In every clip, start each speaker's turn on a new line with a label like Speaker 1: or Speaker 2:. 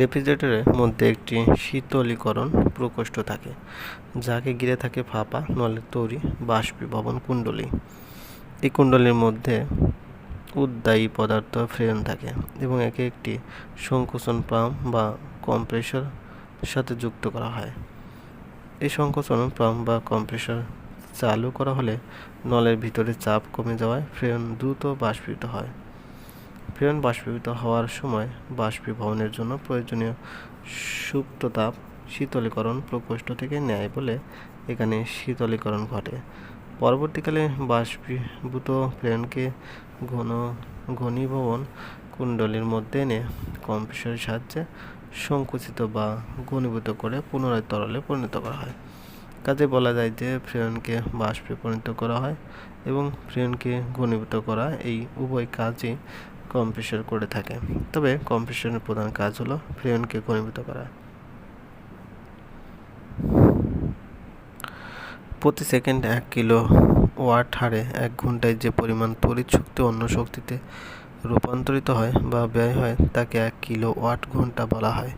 Speaker 1: রেফ্রিজারেটরের মধ্যে একটি শীতলীকরণ প্রকোষ্ঠ থাকে, যাকে ঘিরে থাকে ফাঁপা, নলের তৈরি বাষ্পীভবন কুণ্ডলী। এই কুণ্ডলীর মধ্যে উদ্বায়ী পদার্থ ফ্রেন থাকে এবং একে একটি সংকোচন পাম্প বা কম্প্রেসর সাথে যুক্ত করা হয়। এই সংকোচন পাম্প বা কম্প্রেসর চালু করা হলে নলের ভিতরে চাপ কমে যাওয়ায় ফ্রেন দ্রুত বাষ্পীভূত হয়। ফ্রেন বাষ্পীভূত হওয়ার সময় বাষ্পীভবনের জন্য প্রয়োজনীয় সুপ্ত তাপ শীতলীকরণ প্রকোষ্ঠ থেকে নেয় বলে এখানে শীতলীকরণ ঘটে। পরবর্তীকালে বাষ্পীভূত ফ্রেনকে ঘন ঘনীভবন কুণ্ডলীর মধ্যে এনে কম্প্রেসরের সাহায্যে সংকুচিত বা ঘনীভূত করে পুনরায় তরলে পরিণত করা হয়। কাজে বলা যায় যে ফ্রেনকে বাষ্পে পরিণত করা হয় এবং ফ্রেনকে ঘনীভূত করা এই উভয় কাজই কম্প্রেসর করে থাকে। তবে কম্প্রেসরের প্রধান কাজ হলো ফ্রেনকে ঘনীভূত করা। প্রতি সেকেন্ড এক কিলো ওয়াট হারে এক ঘন্টায় যে পরিমাণ তড়িৎ শক্তি অন্য শক্তিতে রূপান্তরিত হয় বা ব্যয় হয়, তাকে এক কিলো ওয়াট ঘণ্টা বলা হয়।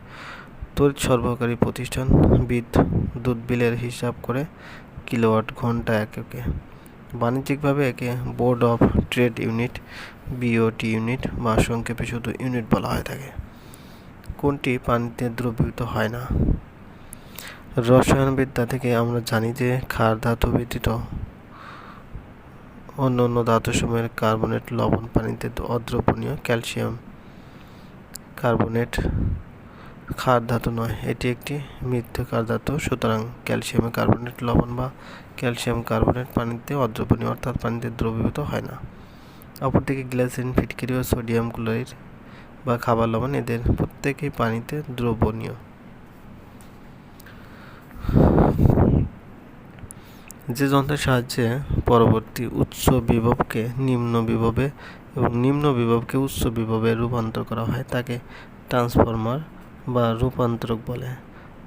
Speaker 1: তড়িৎ সরবরাহকারী প্রতিষ্ঠান বিদ্যুৎ বিলের হিসাব করে কিলোওয়াট ঘণ্টা এককে বাণিজ্যিকভাবে একে board of trade unit B O T unit বা সংক্ষেপে শুধু ইউনিট বলা হয়ে থাকে। কোনটি পানিতে দ্রবীভূত হয় না? রসায়নবিদ্যা থেকে আমরা জানি যে ক্ষার ধাতু ব্যতীত অন্য অন্য ধাতুসমূহের কার্বনেট লবণ পানিতে অদ্রবণীয় ক্যালসিয়াম কার্বনেট ক্ষার ধাতু নয়, এটি একটি মৃত্তিকার ধাতু। সুতরাং ক্যালসিয়াম কার্বনেট লবণ বা ক্যালসিয়াম কার্বনেট পানিতে অদ্রবণীয়, অর্থাৎ পানিতে দ্রবীভূত হয় না। অপরদিকে গ্লাসিন, ফিটকিরি ও সোডিয়াম ক্লোরাইড বা খাবার লবণ, এদের প্রত্যেকেই পানিতে দ্রবণীয়। যে যন্ত্রের সাহায্যে পরবর্তী উচ্চ বিভবকে নিম্ন বিভবে এবং নিম্ন বিভবকে উচ্চ বিভবে রূপান্তর করা হয়, তাকে ট্রান্সফরমার বা রূপান্তরক বলে।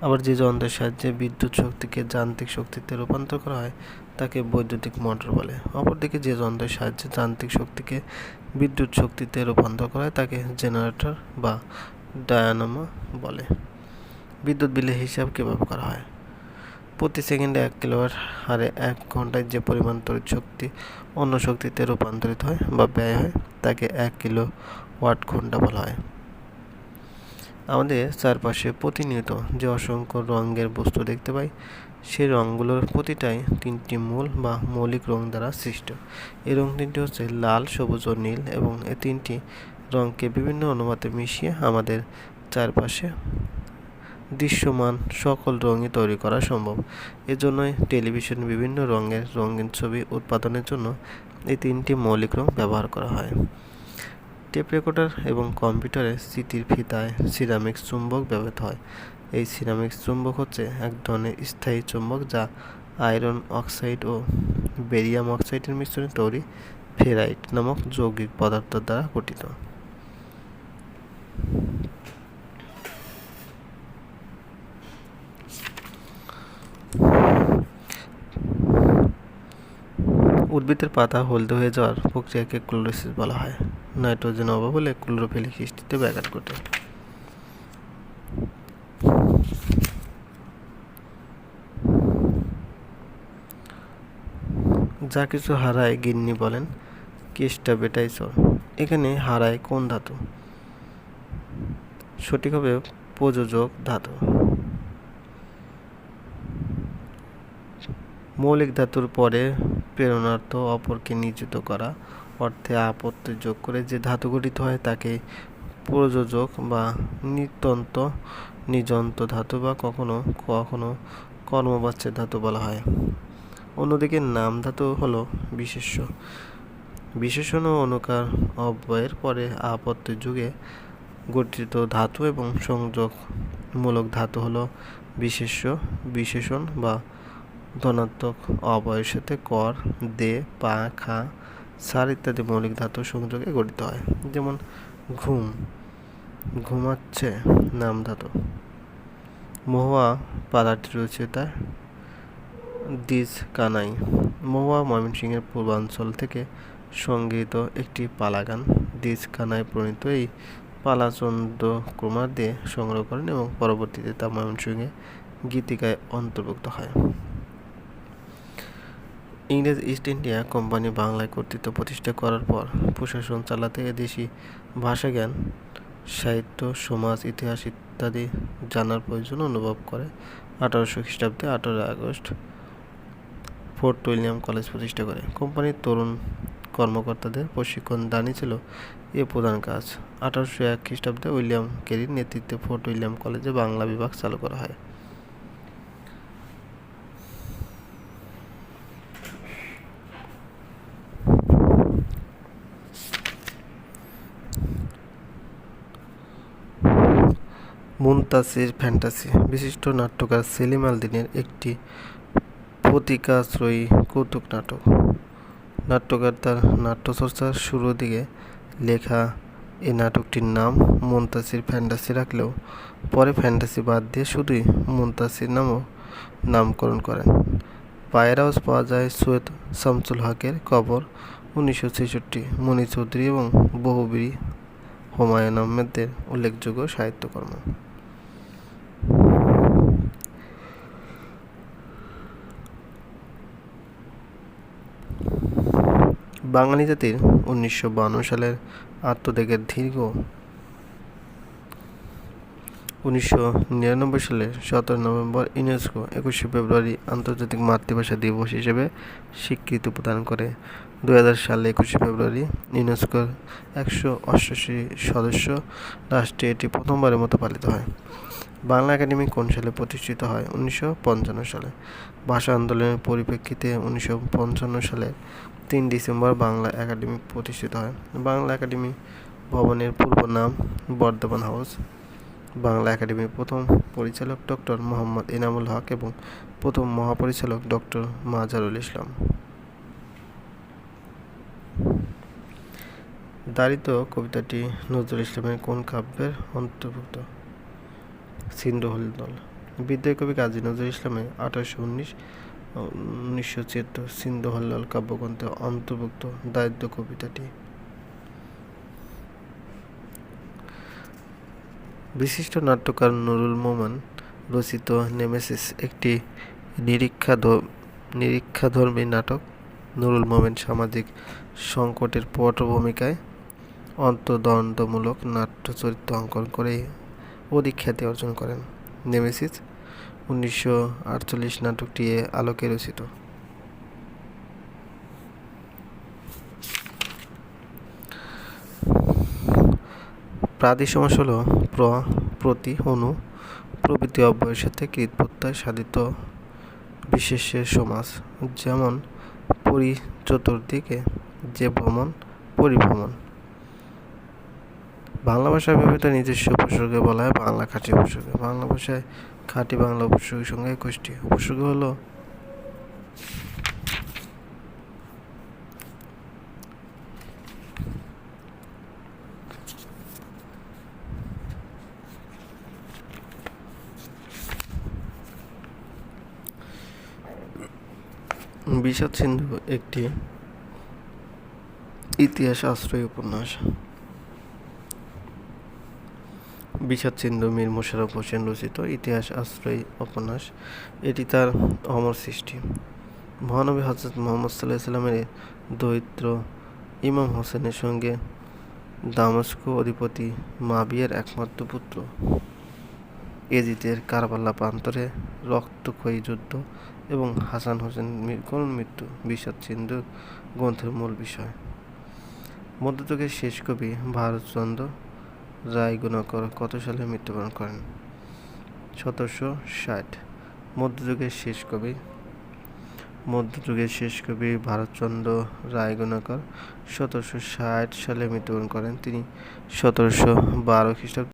Speaker 1: আবার যে যন্ত্রের সাহায্যে বিদ্যুৎ শক্তিকে যান্ত্রিক শক্তিতে রূপান্তর করা হয়, তাকে বৈদ্যুতিক মোটর বলে। অপরদিকে যে যন্ত্রের সাহায্যে যান্ত্রিক শক্তিকে বিদ্যুৎ শক্তিতে রূপান্তর করা হয়, তাকে জেনারেটর বা ডায়ানামো বলে। বিদ্যুৎ বিলের হিসাব কীভাবে করা হয়? প্রতি সেকেন্ডে এক কিলোওয়াট হারে এক ঘন্টায় যে পরিমাণ তড়িৎ শক্তি অন্য শক্তিতে রূপান্তরিত হয় বা ব্যয় হয়, তাকে এক কিলো ওয়াট ঘণ্টা বলা হয়। আমাদের চারপাশে প্রতিনিয়ত যে অসংখ্য রঙের বস্তু দেখতে পাই, সেই রঙগুলোর প্রতিটাই তিনটি মূল বা মৌলিক রং দ্বারা সৃষ্ট। এই রং তিনটি হচ্ছে লাল, সবুজ ও নীল এবং এই তিনটি রঙকে বিভিন্ন অনুপাতে মিশিয়ে আমাদের চারপাশে দৃশ্যমান সকল রঙই তৈরি করা সম্ভব। এজন্যই টেলিভিশন বিভিন্ন রঙের রঙিন ছবি উৎপাদনের জন্য এই তিনটি মৌলিক রং ব্যবহার করা হয়। টেপ রেকর্ডার এবং কম্পিউটারে স্মৃতির ফিতায় সিরামিক চুম্বক ব্যবহৃত হয়। এই সিরামিক চুম্বক হচ্ছে এক ধরনের স্থায়ী চুম্বক যা আয়রন অক্সাইড ও বেরিয়াম অক্সাইডের মিশ্রণে তৈরি ফেরাইট নামক যৌগিক পদার্থ দ্বারা গঠিত। উদ্ভিদের পাতা হলদে হয়ে যাওয়ার প্রক্রিয়াকে ক্লোরোসিস বলা হয়। নাইট্রোজেন অভাব হলে ক্লোরোফিল সৃষ্টিতে ব্যাঘাত ঘটে। যা কিছু হারায় গিন্নি বলেন কেষ্টা বেটাই চর এখানে হারায় কোন ধাতু? সঠিক হবে প্রযোজক ধাতু। মৌলিক ধাতুর পরে প্রেরণার্থ অপরকে নিয়োজিত করা অর্থে আপত্তি যোগ করে যে ধাতু গঠিত হয় তাকে প্রযোজক বা নিত্যন্ত নিজন্ত ধাতু বা কখনো কখনো কর্মবাচ্যের ধাতু বলা হয়। অন্যদিকে নাম ধাতু হলো বিশেষ্য। বিশেষণ ও অনুকার অব্যয়ের পরে আপত্তি যুগে গঠিত ধাতু এবং সংযোগমূলক ধাতু হলো বিশেষ্য, বিশেষণ বা ধনাত্মক অবয়ের সাথে কর, দে, পা, খা, সার ইত্যাদি মৌলিক ধাতু সংযোগে গঠিত হয়। যেমন ঘুম, ঘুমাচ্ছে নাম ধাতু। মহুয়া পালাটি রয়েছে তার দিজ কানাই মহুয়া ময়মনসিংহের পূর্বাঞ্চল থেকে সংগৃহীত একটি পালা গান দিজ কানায় প্রণীত এই পালাচন্দ্র কুমার দিয়ে সংগ্রহ করেন এবং পরবর্তীতে তা ময়মনসিংহে গীতিকায় অন্তর্ভুক্ত হয়। ইংরেজ ইস্ট ইন্ডিয়া কোম্পানি বাংলায় কর্তৃত্ব প্রতিষ্ঠা করার পর প্রশাসন চালাতে এদেশি ভাষাজ্ঞান, সাহিত্য, সমাজ, ইতিহাস ইত্যাদি জানার প্রয়োজন অনুভব করে আঠারোশো খ্রিস্টাব্দে আঠারোই আগস্ট ফোর্ট উইলিয়াম কলেজ প্রতিষ্ঠা করে। কোম্পানির তরুণ কর্মকর্তাদের প্রশিক্ষণ দানই ছিল এ প্রধান কাজ। আঠারোশো এক খ্রিস্টাব্দে উইলিয়াম কেরির নেতৃত্বে ফোর্ট উইলিয়াম কলেজে বাংলা বিভাগ চালু করা হয়। মুনতাসির ফ্যান্টাসি। বিশিষ্ট নাট্যকার সেলিম আল দিনের একটি প্রতিকাশ্রয়ী কৌতুক নাটক। নাট্যকার তার নাট্যচর্চার শুরুর দিকে লেখা এই নাটকটির নাম মুনতাসির ফ্যান্টাসি রাখলেও পরে ফ্যান্টাসি বাদ দিয়ে শুধুই মুনতাসির নামও নামকরণ করেন। পায়ের আওয়াজ পাওয়া যায় সৈয়দ শামসুল হকের কবর উনিশশো ছেষট্টি মণি চৌধুরী এবং বহুবীরী হুমায়ুন আহমেদের উল্লেখযোগ্য সাহিত্যকর্ম। বাঙালি জাতির উনিশশো সালের আত্মত্যাগের দীর্ঘ উনিশশো নিরানব্বই সালের সতেরো নভেম্বর ইউনেস্কো একুশে ফেব্রুয়ারি আন্তর্জাতিক মাতৃভাষা দিবস হিসেবে স্বীকৃতি প্রদান করে। দু হাজার সালে একুশে ফেব্রুয়ারি ইউনেস্কোর একশো অষ্টাশি সদস্য রাষ্ট্রে এটি প্রথমবারের মতো পালিত হয়। বাংলা একাডেমি কোন সালে প্রতিষ্ঠিত হয়? উনিশশো পঞ্চান্ন সালে। ভাষা আন্দোলনের পরিপ্রেক্ষিতে উনিশশো পঞ্চান্ন সালে তিন ডিসেম্বর বাংলা একাডেমি প্রতিষ্ঠিত হয়। বাংলা একাডেমি ভবনের পূর্ব নাম বর্ধমান হাউস। বাংলা একাডেমির প্রথম পরিচালক ডক্টর মোহাম্মদ এনামুল হক এবং প্রথম মহাপরিচালক ডক্টর মাজারুল ইসলাম। দারিদ্র কবিতাটি নজরুল ইসলামের কোন কাব্যের অন্তর্ভুক্ত? সিন্ধুহল দল। বিদ্রোহী কবি কাজী নজরুল ইসলামের আঠারোশো উনিশ উনিশশো ছিয়াত্তর হল্লাল কাব্যগ্রন্থে অন্তর্ভুক্ত দারিদ্র কবিতাটি। বিশিষ্ট নাট্যকার নুরুল মোমান রচিত নেমেসিস একটি নিরীক্ষা নিরীক্ষাধর্মী নাটক। নুরুল মোমেন সামাজিক সংকটের পটভূমিকায় অন্তর্দ্বন্দ্বমূলক নাট্য চরিত্র অঙ্কন করে অধিক খ্যাতি অর্জন করেন। নেমেসিস উনিশশো আটচল্লিশ নাটকটি আলোকে রচিত। প্রাদি সমাস হল প্র, প্রতি, অনু, প্রভৃতি অব্যয়ের সাথে কৃত প্রত্যয় সাধিত বিশেষের সমাস। যেমন পরি চতুর্দিকে যে ভ্রমণ, পরিভ্রমণ। বাংলা ভাষায় ব্যবহৃত নিজস্ব উপসর্গে বলা হয় বাংলা খাঁটি উপসর্গ। বাংলা ভাষায় খাঁটি বাংলা উপসর্গের সঙ্গে একুশটি। উপসর্গ হলো বিষাদ সিন্ধু একটি ইতিহাস আশ্রয় উপন্যাস। বিষাদ সিন্ধু মীর মোশাররফ হোসেন রচিত ইতিহাস আশ্রয়ী উপন্যাস। এটি তার অমর সৃষ্টি। মহানবী হজরত মোহাম্মদ সাল্লাহ সাল্লামের দরিদ্র ইমাম হোসেনের সঙ্গে দামস্ক অধিপতি মাবিয়ার একমাত্র পুত্র। এজিদের কারবাল্লা প্রান্তরে রক্তক্ষয়ী যুদ্ধ এবং হাসান হোসেন করুণ মৃত্যু বিষাদ সিন্ধু গ্রন্থের মূল বিষয়। মধ্যযুগের শেষ কবি ভারতচন্দ্র রায় গুণাকর কত সালে মৃত্যুবরণ করেন? সতেরোশো ষাট। মধ্যযুগের শেষ কবি। মধ্যযুগের শেষ কবি ভারতচন্দ্র রায় গুণাকর সতেরোশো ষাট সালে মৃত্যুবরণ করেন তিনি। সতেরোশো বারো খ্রিস্টাব্দে